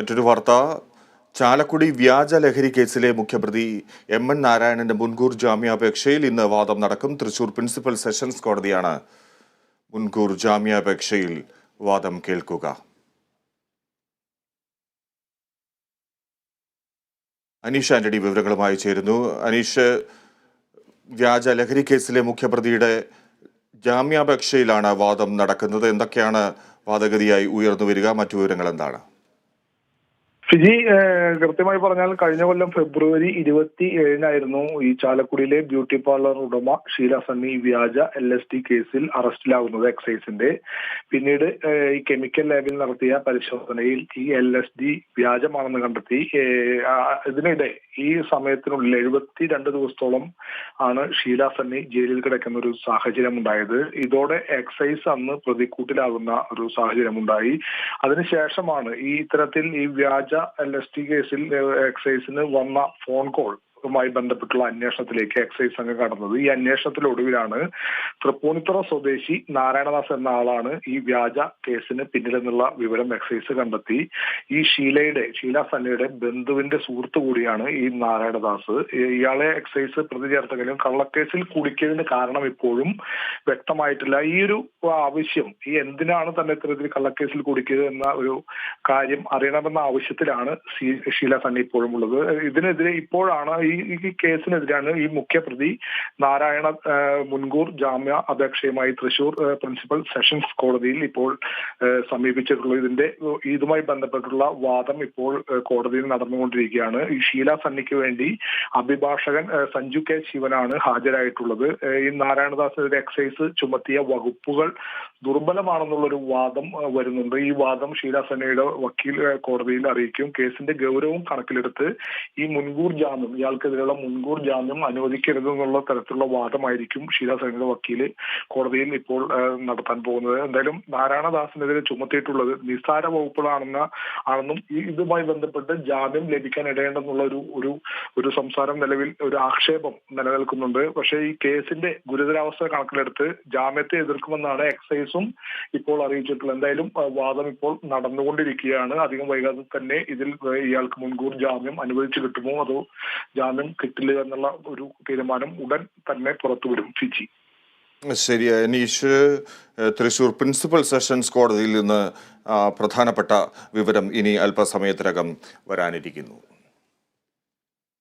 മറ്റൊരു വാർത്ത. ചാലക്കുടി വ്യാജ ലഹരി കേസിലെ മുഖ്യപ്രതി എം എൻ നാരായണന്റെ മുൻകൂർ ജാമ്യാപേക്ഷയിൽ ഇന്ന് വാദം നടക്കും. തൃശൂർ പ്രിൻസിപ്പൽ സെഷൻസ് കോടതിയാണ്. മുൻകൂർ ജാമ്യാപേക്ഷയിൽ വാദം കേൾക്കുക. അനീഷ് ആന്റണി വിവരങ്ങളുമായി ചേരുന്നു. അനീഷ് വ്യാജ ലഹരി കേസിലെ മുഖ്യപ്രതിയുടെ ജാമ്യാപേക്ഷയിലാണ് വാദം നടക്കുന്നത്. എന്തൊക്കെയാണ് വാദഗതിയായി ഉയർന്നു വരിക? മറ്റു വിവരങ്ങൾ എന്താണ്? ഫിജി കൃത്യമായി പറഞ്ഞാൽ കഴിഞ്ഞ കൊല്ലം ഫെബ്രുവരി ഇരുപത്തി ഏഴിനായിരുന്നു ഈ ചാലക്കുടിയിലെ ബ്യൂട്ടി പാർലർ ഉടമ ഷീല സണ്ണി വ്യാജ എൽ എസ് ഡി കേസിൽ അറസ്റ്റിലാവുന്നത് എക്സൈസിന്റെ. പിന്നീട് ഈ കെമിക്കൽ ലാബിൽ നടത്തിയ പരിശോധനയിൽ ഈ എൽ എസ് ഡി വ്യാജമാണെന്ന് കണ്ടെത്തി. ഇതിനിടെ ഈ സമയത്തിനുള്ളിൽ എഴുപത്തി രണ്ട് ദിവസത്തോളം ആണ് ഷീല സണ്ണി ജയിലിൽ കിടക്കുന്ന ഒരു സാഹചര്യം ഉണ്ടായത് ഇതോടെ എക്സൈസ് അന്ന് പ്രതിക്കൂട്ടിലാകുന്ന ഒരു സാഹചര്യം ഉണ്ടായി അതിനുശേഷമാണ് ഈ ഇത്തരത്തിൽ ഈ വ്യാജ എൽ എസ് ടി കേസിൽ എക്സൈസിന് വന്ന ഫോൺ കോൾ. ുമായി ബന്ധപ്പെട്ടുള്ള അന്വേഷണത്തിലേക്ക് എക്സൈസ് സംഘം കടന്നത്. ഈ അന്വേഷണത്തിലൊടുവിലാണ് തൃപ്പൂണിത്തുറ സ്വദേശി നാരായണദാസ് എന്ന ആളാണ് ഈ വ്യാജ കേസിന് പിന്നിലെന്നുള്ള വിവരം എക്സൈസ് കണ്ടെത്തി. ഈ ഷീലയുടെ ഷീല സന്നയുടെ ബന്ധുവിന്റെ സുഹൃത്ത് കൂടിയാണ് ഈ നാരായണദാസ്. ഇയാളെ എക്സൈസ് പ്രതി ചേർത്തെങ്കിലും കള്ളക്കേസിൽ കുടിക്കിയതിന് കാരണം ഇപ്പോഴും വ്യക്തമായിട്ടില്ല. ഈ ഒരു ആവശ്യം ഈ എന്തിനാണ് തന്നെ ഇത്തരത്തിൽ കള്ളക്കേസിൽ കുടിക്കിയത് എന്ന ഒരു കാര്യം അറിയണമെന്ന ആവശ്യത്തിലാണ് ഷീല സണ്ണി ഇപ്പോഴും ഉള്ളത്. ഇതിനെതിരെ ഇപ്പോഴാണ് ഈ ഈ കേസിനെതിരാണ് ഈ മുഖ്യപ്രതി നാരായണ മുൻകൂർ ജാമ്യ അപേക്ഷയുമായി തൃശൂർ പ്രിൻസിപ്പൽ സെഷൻസ് കോടതിയിൽ ഇപ്പോൾ സമീപിച്ചിട്ടുള്ളൂ ഇതിന്റെ ഇതുമായി ബന്ധപ്പെട്ടുള്ള വാദം ഇപ്പോൾ കോടതിയിൽ നടന്നുകൊണ്ടിരിക്കുകയാണ്. ഈ ഷീല സന്നിക്ക് വേണ്ടി അഭിഭാഷകൻ സഞ്ജു കെ ശിവനാണ് ഹാജരായിട്ടുള്ളത്. ഈ നാരായണദാസിനെതിരെ എക്സൈസ് ചുമത്തിയ വകുപ്പുകൾ ദുർബലമാണെന്നുള്ളൊരു വാദം വരുന്നുണ്ട്. ഈ വാദം ഷീല സന്നയുടെ വക്കീൽ കോടതിയിൽ അറിയിക്കും. കേസിന്റെ ഗൗരവം കണക്കിലെടുത്ത് ഈ മുൻകൂർ ജാമ്യം ഇയാൾക്കെതിരെയുള്ള മുൻകൂർ ജാമ്യം അനുവദിക്കരുതെന്നുള്ള തരത്തിലുള്ള വാദമായിരിക്കും ഷീല സൈനിക വക്കീൽ കോടതിയിൽ ഇപ്പോൾ നടത്താൻ പോകുന്നത്. എന്തായാലും നാരായണദാസിനെതിരെ ചുമത്തിയിട്ടുള്ളത് നിസ്സാര വകുപ്പുകളാണെന്ന ആണെന്നും ഇതുമായി ബന്ധപ്പെട്ട് ജാമ്യം ലഭിക്കാൻ ഇടയേണ്ടെന്നുള്ള ഒരു ഒരു ഒരു സംസാരം നിലവിൽ ഒരു ആക്ഷേപം നിലനിൽക്കുന്നുണ്ട്. പക്ഷേ ഈ കേസിന്റെ ഗുരുതരാവസ്ഥ കണക്കിലെടുത്ത് ജാമ്യത്തെ എതിർക്കുമെന്നാണ് എക്സൈസും ഇപ്പോൾ അറിയിച്ചിട്ടുള്ളത്. എന്തായാലും വാദം ഇപ്പോൾ നടന്നുകൊണ്ടിരിക്കുകയാണ്. അധികം വൈകാതെ തന്നെ ഇതിൽ ഇയാൾക്ക് മുൻകൂർ ജാമ്യം അനുവദിച്ചു കിട്ടുമോ? അതോ ജാമ്യം കിട്ടില്ല എന്നുള്ള ഒരു തീരുമാനം ഉടൻ തന്നെ പുറത്തു വരും ഫിജി. ശരി അനീഷ് തൃശൂർ പ്രിൻസിപ്പൽ സെഷൻസ് കോടതിയിൽ നിന്ന് പ്രധാനപ്പെട്ട വിവരം ഇനി അല്പസമയത്തിനകം വരാനിരിക്കുന്നു.